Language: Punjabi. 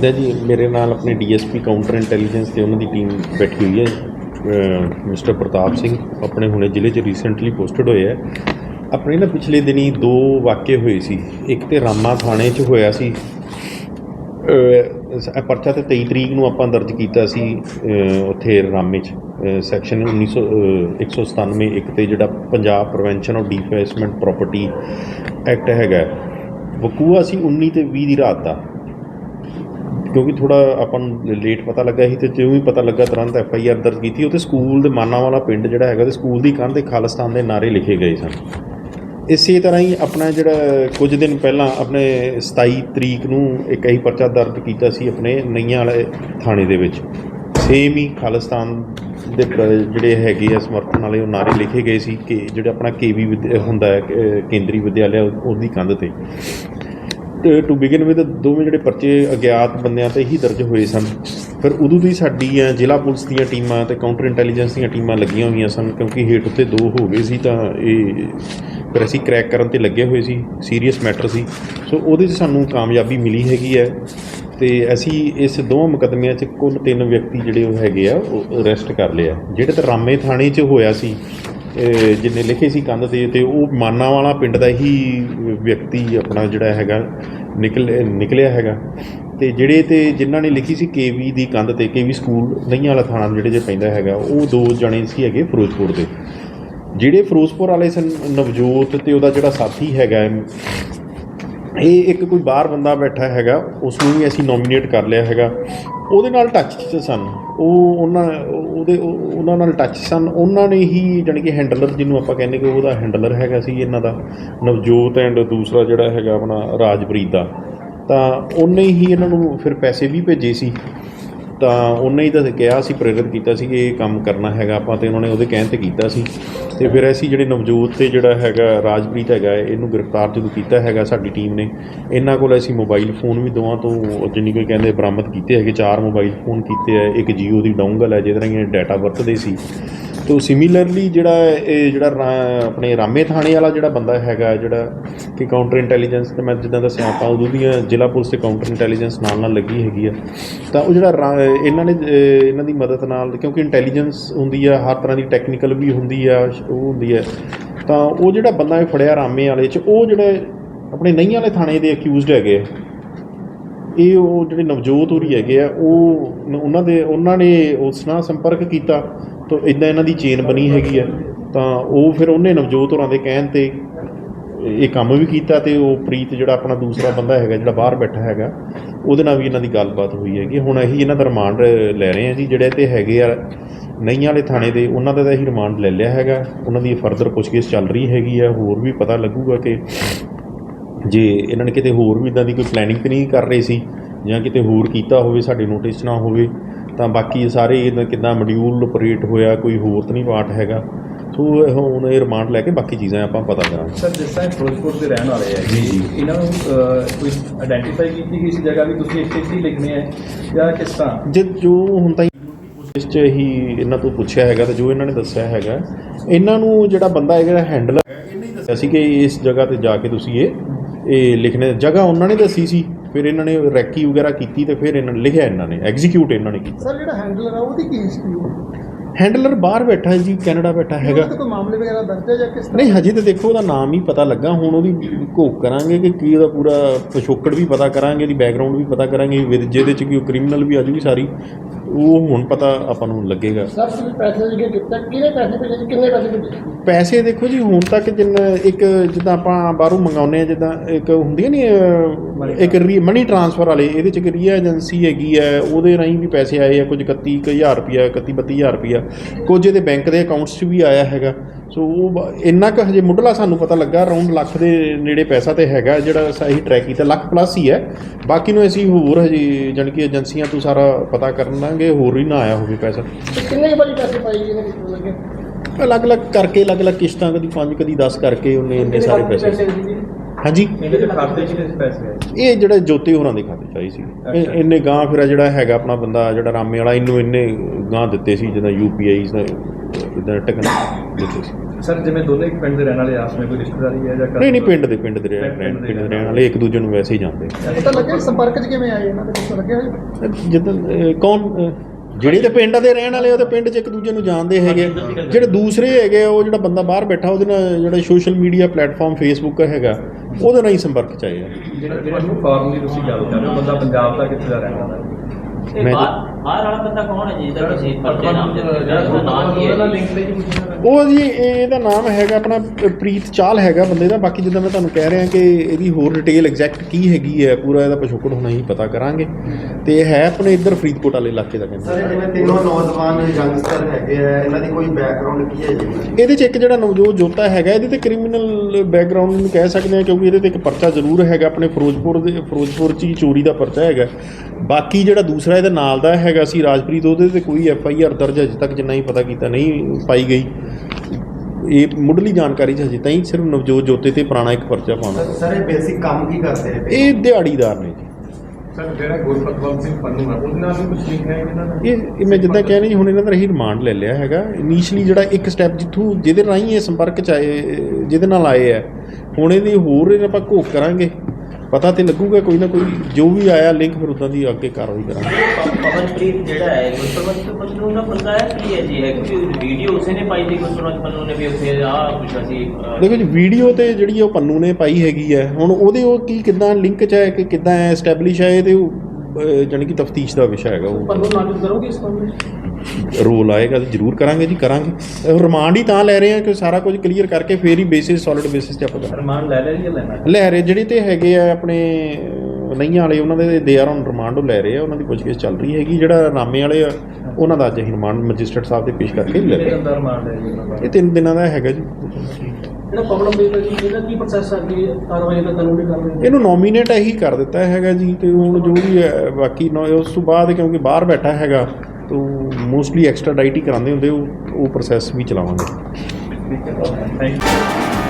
ਇਦਾਂ ਜੀ, ਮੇਰੇ ਨਾਲ ਆਪਣੇ ਡੀਐਸਪੀ ਕਾਊਂਟਰ ਇੰਟੈਲੀਜੈਂਸ ਤੇ ਉਹਨਾਂ ਦੀ ਟੀਮ ਬੈਠੀ ਹੋਈ ਹੈ ਮਿਸਟਰ ਪ੍ਰਤਾਪ ਸਿੰਘ, ਆਪਣੇ ਹੁਣੇ ਜ਼ਿਲ੍ਹੇ 'ਚ ਰੀਸੈਂਟਲੀ ਪੋਸਟਡ ਹੋਏ ਹੈ। ਆਪਣੇ ਨਾ ਪਿਛਲੇ ਦਿਨੀ ਦੋ ਵਾਕਿਏ ਹੋਏ ਸੀ, ਇੱਕ ਤੇ ਰਾਮਾ ਥਾਣੇ 'ਚ ਹੋਇਆ ਸੀ ਪਰਚਾ ਤੇ 23 ਤਰੀਕ ਨੂੰ ਆਪਾਂ ਦਰਜ ਕੀਤਾ ਸੀ ਉੱਥੇ ਰਾਮੇ 'ਚ ਸੈਕਸ਼ਨ 1900 ਅਹ 197 ਇੱਕ ਤੇ ਜਿਹੜਾ Punjab prevention of defacement property act ਹੈਗਾ। ਵਕੂਆ ਸੀ 19 ਤੇ 20 ਦੀ ਰਾਤ ਦਾ। ਕਿਉਂਕਿ ਥੋੜਾ ਆਪਾਂ ਨੂੰ ਲੇਟ ਪਤਾ ਲੱਗਾ ਸੀ ਤੇ ਜਿਉਂ ਹੀ ਪਤਾ ਲੱਗਾ ਤੁਰੰਤ ਐਫ ਆਈ ਆਰ ਦਰਜ ਕੀਤੀ ਉਹ ਸਕੂਲ ਦੇ ਮਾਨਾ ਵਾਲਾ ਪਿੰਡ ਜਿਹੜਾ ਹੈਗਾ ਤੇ ਸਕੂਲ ਦੀ ਕੰਧ ਤੇ ਖਾਲਿਸਤਾਨ ਦੇ ਨਾਰੇ ਲਿਖੇ ਗਏ ਸਨ। ਇਸੇ ਤਰ੍ਹਾਂ ਹੀ ਆਪਣਾ ਜਿਹੜਾ ਕੁਝ ਦਿਨ ਪਹਿਲਾਂ ਆਪਣੇ 27 ਤਰੀਕ ਨੂੰ ਇੱਕ ਹੀ ਪਰਚਾ ਦਰਜ ਕੀਤਾ ਸੀ ਆਪਣੇ ਨਈਆਂ ਵਾਲੇ ਥਾਣੇ ਦੇ ਵਿੱਚ। ਸੇਮ ਹੀ ਖਾਲਿਸਤਾਨ ਦੇ ਜਿਹੜੇ ਹੈਗੇ ਆ ਸਮਰਥਨ ਵਾਲੇ, ਉਹ ਨਾਰੇ ਲਿਖੇ ਗਏ ਸੀ ਕਿ ਜਿਹੜਾ ਆਪਣਾ ਕੇਵੀ ਹੁੰਦਾ ਹੈ ਕੇਂਦਰੀ ਵਿਦਿਆਲਿਆ, ਉਹਦੀ ਕੰਧ ਤੇ। ਟੂ ਬਿਗਨ ਵਿਦ ਦੋਵੇਂ ਜਿਹੜੇ ਪਰਚੇ ਅਗਿਆਤ ਬੰਦਿਆਂ ਤੇ ਹੀ ਦਰਜ ਹੋਏ ਸਨ। ਫਿਰ ਉਦੋਂ ਦੀ ਸਾਡੀਆਂ ਜ਼ਿਲ੍ਹਾ ਪੁਲਿਸ ਦੀਆਂ ਟੀਮਾਂ ਤੇ ਕਾਊਂਟਰ ਇੰਟੈਲੀਜੈਂਸ ਦੀਆਂ ਟੀਮਾਂ ਲੱਗੀਆਂ ਹੋਈਆਂ ਸਨ, ਕਿਉਂਕਿ ਹੇਠ ਉੱਤੇ ਦੋ ਹੋ ਗਏ ਸੀ ਤਾਂ ਇਹ ਫਿਰ ਅਸੀਂ ਕਰੈਕ ਕਰਨ ਤੇ ਲੱਗੇ ਹੋਏ ਸੀ ਸੀਰੀਅਸ ਮੈਟਰ ਸੀ। ਸੋ ਉਹਦੇ 'ਚ ਸਾਨੂੰ ਕਾਮਯਾਬੀ ਮਿਲੀ ਹੈਗੀ ਹੈ ਤੇ ਅਸੀਂ ਇਸ ਦੋਵਾਂ ਮੁਕੱਦਮਿਆਂ 'ਚ ਕੁੱਲ ਤਿੰਨ ਵਿਅਕਤੀ ਜਿਹੜੇ ਉਹ ਹੈਗੇ ਆ, ਉਹ ਅਰੈਸਟ ਕਰ ਲਿਆ ਜਿਹੜੇ ਤਾਂ ਰਾਮੇ ਥਾਣੇ 'ਚ ਹੋਇਆ ਸੀ ਇਹ ਜਿੰਨੇ ਲਿਖੇ ਸੀ ਕੰਧ ਤੇ ਤੇ ਉਹ ਮਾਨਾ ਵਾਲਾ ਪਿੰਡ ਦਾ ਹੀ ਵਿਅਕਤੀ ਆਪਣਾ ਜਿਹੜਾ ਹੈਗਾ ਨਿਕਲ, ਨਿਕਲਿਆ ਹੈਗਾ। ਤੇ ਜਿਹੜੇ ਤੇ ਜਿਨ੍ਹਾਂ ਨੇ ਲਿਖੀ ਸੀ ਕੇਵੀ ਦੀ ਕੰਧ ਤੇ ਕੇਵੀ ਸਕੂਲ ਨਹੀਂ ਵਾਲਾ ਥਾਣਾ ਜਿਹੜੇ ਜੇ ਪੈਂਦਾ ਹੈਗਾ, ਉਹ ਦੋ ਜਣੇ ਸੀ ਹੈਗੇ ਫਿਰੋਜ਼ਪੁਰ ਦੇ। ਜਿਹੜੇ ਫਿਰੋਜ਼ਪੁਰ ਵਾਲੇ ਸਨ, ਨਵਜੋਤ ਤੇ ਉਹਦਾ ਜਿਹੜਾ ਸਾਥੀ ਹੈਗਾ ਇਹ ਇੱਕ ਕੋਈ ਬਾਹਰ ਬੰਦਾ ਬੈਠਾ ਹੈਗਾ ਉਸ ਨੂੰ ਵੀ ਅਸੀਂ ਨੋਮੀਨੇਟ ਕਰ ਲਿਆ ਹੈਗਾ। ਉਹਦੇ ਨਾਲ ਟੱਚ 'ਚ ਸਨ। ਉਹ ਉਹਨਾਂ, ਉਹਦੇ, ਉਹਨਾਂ ਨਾਲ ਟੱਚ ਸਨ। ਉਹਨਾਂ ਨੇ ਹੀ ਜਾਣੀ ਕਿ ਹੈਂਡਲਰ ਜਿਹਨੂੰ ਆਪਾਂ ਕਹਿੰਦੇ ਕਿ ਉਹਦਾ ਹੈਂਡਲਰ ਹੈਗਾ ਸੀ ਇਹਨਾਂ ਦਾ, ਨਵਜੋਤ ਐਂਡ ਦੂਸਰਾ ਜਿਹੜਾ ਹੈਗਾ ਆਪਣਾ ਰਾਜਪ੍ਰੀਤ ਦਾ। ਤਾਂ ਉਹਨੇ ਹੀ ਇਹਨਾਂ ਨੂੰ ਫਿਰ ਪੈਸੇ ਵੀ ਭੇਜੇ ਸੀ। ਤਾਂ ਉਹਨਾਂ ਹੀ ਤਾਂ ਕਿਹਾ ਸੀ, ਪ੍ਰੇਰਿਤ ਕੀਤਾ ਸੀ ਕਿ ਇਹ ਕੰਮ ਕਰਨਾ ਹੈਗਾ, ਆਪਾਂ ਤੇ ਉਹਨਾਂ ਨੇ ਉਹਦੇ ਕਹਿਣ ਤੇ ਕੀਤਾ ਸੀ। ਤੇ ਫਿਰ ਅਸੀਂ ਜਿਹੜੇ ਨਵਜੋਤ ਤੇ ਜਿਹੜਾ ਹੈਗਾ ਰਾਜਪ੍ਰੀਤ ਹੈਗਾ, ਇਹਨੂੰ ਗ੍ਰਿਫਤਾਰ ਜਦੋਂ ਕੀਤਾ ਹੈਗਾ ਸਾਡੀ ਟੀਮ ਨੇ, ਇਹਨਾਂ ਕੋਲ ਅਸੀਂ ਮੋਬਾਈਲ ਫੋਨ ਵੀ ਦੋਵਾਂ ਤੋਂ ਜਿੰਨੀ ਕੋਈ ਕਹਿੰਦੇ ਬਰਾਮਦ ਕੀਤੇ ਹੈਗੇ, ਚਾਰ ਮੋਬਾਈਲ ਫੋਨ ਕੀਤੇ ਆ, ਇੱਕ ਜੀਓ ਦੀ ਡੋਂਗਲ ਹੈ, ਜਿਹਦੇ ਨਾਲ ਇਹ ਡਾਟਾ ਵਰਤਦੇ ਸੀ। ਤੋ ਸਿਮਿਲਰਲੀ ਜਿਹੜਾ ਇਹ ਜਿਹੜਾ ਰਾ- ਆਪਣੇ ਰਾਮੇ ਥਾਣੇ ਵਾਲਾ ਜਿਹੜਾ ਬੰਦਾ ਹੈਗਾ, ਜਿਹੜਾ ਕਿ ਕਾਊਂਟਰ ਇੰਟੈਲੀਜੈਂਸ ਤੇ ਮੈਂ ਜਿੱਦਾਂ ਦੱਸਿਆ ਆਪਾਂ, ਉਦੋਂ ਦੀਆਂ ਜ਼ਿਲ੍ਹਾ ਪੁਲਿਸ ਤੇ ਕਾਊਂਟਰ ਇੰਟੈਲੀਜੈਂਸ ਨਾਲ ਨਾਲ ਲੱਗੀ ਹੈਗੀ ਆ। ਤਾਂ ਉਹ ਜਿਹੜਾ ਰਾ- ਇਹਨਾਂ ਨੇ ਇਹਨਾਂ ਦੀ ਮਦਦ ਨਾਲ, ਕਿਉਂਕਿ ਇੰਟੈਲੀਜੈਂਸ ਹੁੰਦੀ ਆ, ਹਰ ਤਰ੍ਹਾਂ ਦੀ ਟੈਕਨੀਕਲ ਵੀ ਹੁੰਦੀ ਆ, ਉਹ ਹੁੰਦੀ ਆ। ਤਾਂ ਉਹ ਜਿਹੜਾ ਬੰਦਾ ਇਹ ਫੜਿਆ ਰਾਮੇ ਵਾਲੇ ਚ, ਉਹ ਜਿਹੜੇ ਆਪਣੇ ਨਈਆਂ ਵਾਲੇ ਥਾਣੇ ਦੇ ਅਕਿਊਜ਼ਡ ਹੈਗੇ ਆ। ਇਹ ਉਹ ਜਿਹੜੇ ਨਵਜੋਤ ਹੋਰੀ ਹੈਗੇ ਆ, ਉਹ ਉਹਨਾਂ ਦੇ, ਉਹਨਾਂ ਨੇ ਉਸ ਨਾਲ ਸੰਪਰਕ ਕੀਤਾ ਤਾਂ ਇਦਾਂ ਇਹਨਾਂ ਦੀ ਚੇਨ ਬਣੀ ਹੈਗੀ ਆ। ਤਾਂ ਉਹ ਫਿਰ ਉਹਨੇ ਨਵਜੋਤ ਹੋਰਾਂ ਦੇ ਕਹਿਣ ਤੇ ਇਹ ਕੰਮ ਵੀ ਕੀਤਾ ਤੇ ਉਹ ਪ੍ਰੀਤ ਜਿਹੜਾ ਆਪਣਾ ਦੂਸਰਾ ਬੰਦਾ ਹੈਗਾ, ਜਿਹੜਾ ਬਾਹਰ ਬੈਠਾ ਹੈਗਾ, ਉਹਦੇ ਨਾਲ ਵੀ ਇਹਨਾਂ ਦੀ ਗੱਲਬਾਤ ਹੋਈ ਹੈਗੀ। ਹੁਣ ਅਸੀਂ ਇਹਨਾਂ ਦਾ ਰਿਮਾਂਡ ਲੈ ਰਹੇ ਹਾਂ ਜੀ, ਜਿਹੜੇ ਤੇ ਹੈਗੇ ਆ ਨਈਆਂ ਵਾਲੇ ਥਾਣੇ ਦੇ, ਉਹਨਾਂ ਦਾ ਤਾਂ ਅਸੀਂ ਰਿਮਾਂਡ ਲੈ ਲਿਆ ਹੈਗਾ। ਉਹਨਾਂ ਦੀ ਫਰਦਰ ਪੁੱਛਗਿੱਛ ਚੱਲ ਰਹੀ ਹੈਗੀ ਆ, ਹੋਰ ਵੀ ਪਤਾ ਲੱਗੂਗਾ ਕਿ ਜੇ ਇਹਨਾਂ ਨੇ ਕਿਤੇ ਹੋਰ ਵੀ ਇਦਾਂ ਦੀ ਕੋਈ ਪਲੈਨਿੰਗ ਤੇ ਨਹੀਂ ਕਰ ਰਹੇ ਸੀ ਜਾਂ ਕਿਤੇ ਹੋਰ ਕੀਤਾ ਹੋਵੇ ਸਾਡੇ ਨੋਟਿਸ ਨਾ ਹੋਵੇ ਤਾਂ ਬਾਕੀ ਸਾਰੇ ਕਿੱਦਾਂ ਮੋਡਿਊਲ ਆਪਰੇਟ ਹੋਇਆ ਕੋਈ ਹੋਰ ਤਾਂ ਨਹੀਂ ਪਾਰਟ ਹੈਗਾ ਸੋ ਇਹ ਹੁਣ ਇਹ ਰਿਮਾਂਡ ਲੈ ਕੇ ਬਾਕੀ ਚੀਜ਼ਾਂ ਆਪਾਂ ਪਤਾ ਕਰਾਂਗੇ ਸਰ ਜਿਸ ਤਰ੍ਹਾਂ ਫਿਰੋਜ਼ਪੁਰ ਦੇ ਰਹਿਣ ਵਾਲੇ ਹੈ ਜੀ, ਜੀ। ਇਹਨਾਂ ਨੂੰ ਕੋਈ ਆਇਡੈਂਟੀਫਾਈ ਕੀਤੀ ਗਈ ਸੀ ਜਗ੍ਹਾ ਵੀ ਤੁਸੀਂ ਇੱਥੇ ਹੀ ਲਿਖਣੇ ਹੈ ਜਾਂ ਕਿਸ ਤਰ੍ਹਾਂ ਜੇ ਜੋ ਹੁਣ ਤਾਂ ਇਸ 'ਚ ਹੀ ਇਹਨਾਂ ਤੋਂ ਪੁੱਛਿਆ ਹੈਗਾ ਤੇ ਜੋ ਇਹਨਾਂ ਨੇ ਦੱਸਿਆ ਹੈਗਾ ਇਹਨਾਂ ਨੂੰ ਜਿਹੜਾ ਬੰਦਾ ਹੈਗਾ ਜਿਹੜਾ ਹੈਂਡਲਰ ਇਹਨੇ ਹੀ ਦੱਸਿਆ ਸੀ ਕਿ ਇਸ ਜਗ੍ਹਾ ਤੇ ਜਾ ਕੇ ਤੁਸੀਂ ਇਹ ਇਹ ਲਿਖਣੇ ਜਗ੍ਹਾ ਉਹਨਾਂ ਨੇ ਦੱਸੀ ਸੀ ਫਿਰ ਇਹਨਾਂ ਨੇ ਰੈਕੀ ਵਗੈਰਾ ਕੀਤੀ ਤੇ ਫਿਰ ਇਹਨਾਂ ਨੇ ਲਿਖਿਆ ਇਹਨਾਂ ਨੇ ਐਗਜ਼ੀਕਿਊਟ ਇਹਨਾਂ ਨੇ ਕੀਤਾ। ਸਰ ਜਿਹੜਾ ਹੈਂਡਲਰ ਆ ਉਹਦੀ ਕੀ ਹਿਸਟਰੀ ਹੈਂਡਲਰ ਬਾਹਰ ਬੈਠਾ ਹੈ ਜੀ ਕੈਨੇਡਾ ਬੈਠਾ ਹੈਗਾ। ਕੋਈ ਮਾਮਲੇ ਵਗੈਰਾ ਦਰਜ ਹੈ ਜਾਂ ਕਿਸ ਤਰ੍ਹਾਂ? ਨਹੀਂ ਹਜੇ ਤਾਂ ਦੇਖੋ ਉਹਦਾ ਨਾਮ ਹੀ ਪਤਾ ਲੱਗਾ ਹੁਣ ਉਹਦੀ ਘੋਖ ਕਰਾਂਗੇ ਕਿ ਕੀ ਉਹਦਾ ਪੂਰਾ ਪਿਛੋਕੜ ਵੀ ਪਤਾ ਕਰਾਂਗੇ ਉਹਦੀ ਬੈਕਗ੍ਰਾਉਂਡ ਵੀ ਪਤਾ ਕਰਾਂਗੇ ਜਿਹਦੇ ਚ ਕੋਈ ਕ੍ਰਿਮੀਨਲ ਵੀ ਅੱਜ ਵੀ ਸਾਰੀ। ਉਹ ਹੁਣ ਪਤਾ ਆਪਾਂ ਨੂੰ ਲੱਗੇਗਾ। ਸਰ ਤੁਸੀਂ ਪੈਸੇ ਜਿਹੜੇ ਕੀਤਾ ਕਿਹਨੇ ਪੈਸੇ ਭੇਜੇ ਕਿੰਨੇ ਪੈਸੇ ਭੇਜੇ ਪੈਸੇ ਦੇਖੋ ਜੀ ਹੁਣ ਤੱਕ ਜਿੰਨਾ ਇੱਕ ਜਿੱਦਾਂ ਆਪਾਂ ਬਾਹਰੋਂ ਮੰਗਾਉਂਦੇ ਆ ਜਿੱਦਾਂ ਇੱਕ ਹੁੰਦੀਆਂ ਨਹੀਂ ਅਹ, ਇੱਕ ਮਨੀ ਟ੍ਰਾਂਸਫਰ ਵਾਲੇ ਇਹਦੇ ਚ ਇੱਕ ਰੀਆ ਏਜੰਸੀ ਹੈਗੀ ਹੈ ਉਹਦੇ ਰਾਹੀਂ ਵੀ ਪੈਸੇ ਆਏ ਆ ਕੁਝ 31000 ਰੁਪਿਆ 31 32000 ਰੁਪਿਆ ਕੁਝ ਇਹਦੇ ਬੈਂਕ ਦੇ ਅਕਾਊਂਟਸ 'ਚ ਵੀ ਆਇਆ ਹੈਗਾ। ਸੋ ਉਹ ਇੰਨਾ ਕੁ ਹਜੇ ਮੁੱਢਲਾ ਸਾਨੂੰ ਪਤਾ ਲੱਗਾ ਅਰਾਊਂਡ ਲੱਖ ਦੇ ਨੇੜੇ ਪੈਸਾ ਤੇ ਹੈਗਾ ਜਿਹੜਾ ਸਹੀ ਟਰੈਕ ਕੀਤਾ ਲੱਖ ਪਲੱਸ ਹੀ ਹੈ। ਬਾਕੀ ਨੂੰ ਅਸੀਂ ਹੋਰ ਹਜੇ ਜਾਣੀ ਕਿ ਏਜੰਸੀਆਂ ਤੋਂ ਸਾਰਾ ਪਤਾ ਕਰ ਲਾਂਗੇ ਹੋਰ ਹੀ ਨਾ ਆਇਆ ਹੋਵੇ ਪੈਸਾ। ਕਿੰਨੇ ਵਾਰੀ ਪੈਸੇ ਪਾਈ ਜੀ ਇਹਨੇ ਕਿੱਥੋਂ ਲੱਗੇ ਅਲੱਗ-ਅਲੱਗ ਕਰਕੇ ਅਲੱਗ-ਅਲੱਗ ਕਿਸ਼ਤਾਂ ਕਦੀ 5 ਕਦੀ 10 ਕਰਕੇ ਉਹਨੇ ਇੰਨੇ ਸਾਰੇ ਪੈਸੇ ਹਾਂਜੀ। ਇਹਦੇ ਦੇ ਖਾਤੇ 'ਚ ਕਿੰਨੇ ਪੈਸੇ ਹੈ ਇਹ ਜਿਹੜਾ ਜੋਤੀ ਹੋਰਾਂ ਦੇ ਖਾਤੇ ਚ ਆਈ ਸੀ। ਇਹ- ਅੱਛਾ। ਇੰਨੇ ਗਾਂ ਫਿਰ ਜਿਹੜਾ ਹੈਗਾ ਆਪਣਾ ਬੰਦਾ ਜਿਹੜਾ ਰਾਮੇ ਵਾਲਾ ਇਹਨੂੰ ਇੰਨੇ ਗਾਂ ਦਿੱਤੇ ਸੀ ਜਿੱਦਾਂ ਯੂਪੀਆਈ ਇਦਾਂ ਟਕਣ ਦਿੱਤੇ ਸੀ। ਸਰ ਜਿਵੇਂ ਦੋਨੇ ਇੱਕ ਪਿੰਡ ਦੇ ਰਹਿਣ ਵਾਲੇ ਆਪਸ ਵਿੱਚ ਕੋਈ ਰਿਸ਼ਤੇਦਾਰੀ ਹੈ ਜਾਂ ਨਹੀਂ ਨਹੀਂ ਪਿੰਡ ਦੇ ਪਿੰਡ ਦੇ ਰਹਿਣ ਦੇ ਪਿੰਡ ਦੇ ਰਹਿਣ ਵਾਲੇ। ਇੱਕ ਦੂਜੇ ਨੂੰ ਵੈਸੇ ਹੀ ਜਾਣਦੇ। ਪਤਾ ਲੱਗਿਆ ਸੰਪਰਕ 'ਚ ਕਿਵੇਂ ਆਏ ਇਹਨਾਂ ਦੇ ਕੁਝ ਲੱਗਿਆ ਜੀ? ਜਦੋਂ ਅਹ, ਕੌਣ ਅਹ, ਜਿਹੜੇ ਤੇ ਪਿੰਡ ਦੇ ਰਹਿਣ ਵਾਲੇ ਉਹ ਤੇ ਪਿੰਡ 'ਚ ਇੱਕ ਦੂਜੇ ਨੂੰ ਜਾਣਦੇ ਹੈਗੇ। ਜਿਹੜੇ ਦੂਸਰੇ ਹੈਗੇ ਉਹ ਜਿਹੜਾ ਬੰਦਾ ਬਾਹਰ ਬੈਠਾ ਉਹਦੇ ਨਾਲ ਜਿਹੜਾ ਸੋਸ਼ਲ ਮੀਡੀਆ ਪਲੇਟਫਾਰਮ ਫੇਸਬੁੱਕ ਹੈਗਾ ਉਹਦੇ ਨਾਲ ਹੀ ਸੰਪਰਕ 'ਚ ਆਏ ਆ। ਜਿਹੜਾ ਜਿਹੜਾ ਫਾਰਮ ਦੀ ਤੁਸੀਂ ਗੱਲ ਕਰ ਰਹੇ ਹੋ, ਬੰਦਾ ਪੰਜਾਬ ਦਾ ਕਿੱਥੇ ਦਾ ਰਹਿਣ ਵਾਲਾ ਹੈ? ਮੈਂ ਬਾਹਰ ਬਾਹਰ ਵਾਲਾ ਬੰਦਾ ਕੌਣ ਹੈ ਜੀ? ਜਿਹਦਾ ਤੁਸੀਂ ਪਰਚੇ ਨਾਮ ਦੇ ਉਹਦਾ ਨਾਮ ਕੀ ਹੈ ਜੀ? ਉਹ ਜੀ ਇਹ- ਇਹਦਾ ਨਾਮ ਹੈਗਾ ਆਪਣਾ ਪ੍ਰੀਤ ਚਾਲ ਹੈਗਾ ਬੰਦੇ ਦਾ। ਬਾਕੀ ਜਿੱਦਾਂ ਮੈਂ ਤੁਹਾਨੂੰ ਕਹਿ ਰਿਹਾ ਕਿ ਇਹਦੀ ਹੋਰ ਡਿਟੇਲ ਐਗਜ਼ੈਕਟ ਕੀ ਹੈਗੀ ਹੈ ਪੂਰਾ ਇਹਦਾ ਪਿਛੋਕੜ ਹੁਣ ਅਸੀਂ ਪਤਾ ਕਰਾਂਗੇ। ਤੇ ਇਹ ਹੈ ਆਪਣੇ ਇੱਧਰ ਫਰੀਦਕੋਟ ਵਾਲੇ ਇਲਾਕੇ ਦਾ ਕਹਿੰਦਾ। ਸਰ ਜਿਵੇਂ ਤਿੰਨੋਂ ਨੌਜਵਾਨ ਯੰਗਸਟਰ ਹੈਗੇ ਆ ਇਹਨਾਂ ਦੀ ਕੋਈ ਬੈਕਗ੍ਰਾਉਂਡ ਕੀ ਹੈ ਜੀ? ਇਹਦੇ ਚ ਇੱਕ ਜਿਹੜਾ ਨਵਜੋਤ ਜੋਤਾ ਹੈਗਾ ਇਹਦੇ ਤੇ ਕ੍ਰਿਮੀਨਲ ਬੈਕਗ੍ਰਾਉਂਡ ਨੂੰ ਕਹਿ ਸਕਦੇ ਹਾਂ ਕਿਉਂਕਿ ਇਹਦੇ ਤੇ ਇੱਕ ਪਰਚਾ ਜ਼ਰੂਰ ਹੈਗਾ। ਆਪਣੇ ਫਿਰੋਜ਼ਪੁਰ ਦੇ ਫਿਰੋਜ਼ਪੁਰ 'ਚ ਹੀ ਚੋਰੀ ਦਾ ਪਰਚਾ ਹੈਗਾ। ਬਾਕੀ ਜਿਹੜਾ ਦੂਸਰਾ ਇਹਦੇ ਨਾਲ ਦਾ ਹੈਗਾ ਸੀ ਰਾਜਪ੍ਰੀਤ ਉਹਦੇ ਤੇ ਕੋਈ ਐਫ ਆਈ ਆਰ ਦਰਜ ਅਜੇ ਤੱਕ ਜਿੰਨਾ ਹੀ ਪਤਾ ਕੀਤਾ ਨਹੀਂ ਪਾਈ ਗਈ। ਇਹ ਮੁੱਢਲੀ ਜਾਣਕਾਰੀ 'ਚ ਹਜੇ ਤਾਈਂ ਸਿਰਫ ਨਵਜੋਤ ਜੋਤੇ ਤੇ ਪੁਰਾਣਾ ਇੱਕ ਪਰਚਾ ਪਾਉਣਾ। ਸਰ ਇਹ ਬੇਸਿਕ ਕੰਮ ਕੀ ਕਰਦੇ ਨੇ ਇਹ ਦਿਹਾੜੀਦਾਰ ਨੇ ਜੀ। ਸਰ ਜਿਹੜਾ ਗੁਰਪਤਵੰਤ ਸਿੰਘ ਪੰਨੂ ਹੈ ਉਹਦੇ ਨਾਲ ਵੀ ਕੁਝ ਲਿੰਕ ਹੈ ਇਹਨਾਂ ਦਾ? ਇਹ ਇਹ ਮੈਂ ਜਿੱਦਾਂ ਕਹਿ ਰਹੀ ਹੁਣ ਇਹਨਾਂ ਦਾ ਰਹੀ ਰਿਮਾਂਡ ਲੈ ਲਿਆ ਹੈਗਾ। ਇਨੀਸ਼ੀਅਲੀ ਜਿਹੜਾ ਇੱਕ ਸਟੈਪ ਜਿੱਥੋਂ ਜਿਹਦੇ ਰਾਹੀਂ ਇਹ ਸੰਪਰਕ ਚ ਆਏ ਜਿਹਦੇ ਨਾਲ ਆਏ ਆ ਹੁਣ ਇਹਦੀ ਹੋਰ ਇਹਨਾਂ ਆਪਾਂ ਘੋਖ ਕਰਾਂਗੇ। ਪਤਾ ਤੇ ਲੱਗੂਗਾ ਕੋਈ ਨਾ ਕੋਈ ਜੋ ਵੀ ਆਇਆ ਲਿੰਕ ਫਿਰ ਉਦਾਂ ਦੀ ਅੱਗੇ ਕਾਰਵਾਈ ਕਰਾਂਗੇ। ਪਵਨਪ੍ਰੀਤ ਜਿਹੜਾ ਹੈ ਗੁਰਪ੍ਰਵੰਤ ਪੰਨੂ ਦਾ ਬੰਦਾ ਹੈ ਕੀ ਹੈ ਜੀ ਹੈ ਕਿ ਵੀਡੀਓ ਉਸੇ ਨੇ ਪਾਈ ਸੀ ਗੁਰਪ੍ਰਵੰਤ ਪੰਨੂ ਨੇ ਵੀ ਉੱਥੇ ਆ ਅਸੀਂ ਅਹ, ਦੇਖੋ ਜੀ ਵੀਡੀਓ ਤੇ ਜਿਹੜੀ ਉਹ ਪੰਨੂ ਨੇ ਪਾਈ ਹੈਗੀ ਹੈ ਹੁਣ ਉਹਦੇ ਉਹ ਕੀ ਕਿਦਾਂ ਲਿੰਕ ਚ ਹੈ ਕਿ ਕਿਦਾਂ ਐਸਟੈਬਲਿਸ਼ ਹੈ ਇਹ ਤੇ ਜਾਣੀ ਕਿ ਤਫਤੀਸ਼ ਦਾ ਵਿਸ਼ਾ ਹੈਗਾ ਉਹ। ਤੁਹਾਨੂੰ ਨਾਟਕ ਕਰੋਗੇ ਇਸ ਕੰਮ ਵਿੱਚ ਰੋਲ ਆਏਗਾ ਤੇ ਜ਼ਰੂਰ ਕਰਾਂਗੇ ਜੀ ਕਰਾਂਗੇ। ਰਿਮਾਂਡ ਹੀ ਤਾਂ ਲੈ ਰਹੇ ਆ ਕਿ ਸਾਰਾ ਕੁਝ ਕਲੀਅਰ ਕਰਕੇ ਫੇਰ ਹੀ ਬੇਸਿਸ ਸੋਲਿਡ ਬੇਸਿਸ ਤੇ ਆਪਾਂ। ਰਿਮਾਂਡ ਲੈ ਲਿਆ ਜੀ ਲੈਣਾ? ਹੈ? ਲੈ ਰਹੇ ਜਿਹੜੇ ਤੇ ਹੈਗੇ ਆ ਆਪਣੇ ਨਈਆਂ ਵਾਲੇ ਉਹਨਾਂ ਦੇ ਦੇ ਆਰ ਔਨ ਰਿਮਾਂਡ ਉਹ ਲੈ ਰਹੇ ਆ ਉਹਨਾਂ ਦੀ ਪੁੱਛਗਿੱਛ ਚੱਲ ਰਹੀ ਹੈਗੀ। ਜਿਹੜਾ ਰਾਮੇ ਵਾਲੇ ਆ ਉਹਨਾਂ ਦਾ ਅੱਜ ਰਿਮਾਂਡ ਮੈਜਿਸਟਰੇਟ ਸਾਹਿਬ ਦੇ ਪੇਸ਼ ਕਰਕੇ ਲੈ ਰਹੇ ਹੈ। ਇਹ ਤਿੰਨ ਦਿਨਾਂ ਦਾ ਹੈਗਾ ਜੀ। ਜਿਹੜਾ ਪਬਲਿਕ ਦੇ ਜੀ ਇਹਦਾ ਕੀ ਪ੍ਰੋਸੈਸ ਹੈ ਕਿ ਕਾਰਵਾਈ ਦਾ ਕਾਨੂੰਨੀ ਕਾਰਵਾਈ ਇਹਨੂੰ ਨੋਮੀਨੇਟ ਇਹੀ ਕਰ ਦਿੱਤਾ ਹੈਗਾ ਜੀ ਤੇ ਹੁਣ ਜੋ ਵੀ ਹੈ ਬਾਕੀ ਉਸ ਤੋਂ ਬਾਅਦ ਕਿਉਂਕਿ ਬਾਹਰ ਬੈਠਾ ਹੈਗਾ ਤਾਂ ਮੋਸਟਲੀ ਐਕਸਟਰਾ ਡਾਈਟ ਹੀ ਕਰਾਉਂਦੇ ਹੁੰਦੇ, ਉਹ ਉਹ ਪ੍ਰੋਸੈਸ ਵੀ ਚਲਾਵਾਂਗੇ। ਠੀਕ ਹੈ ਥੈਂਕ ਯੂ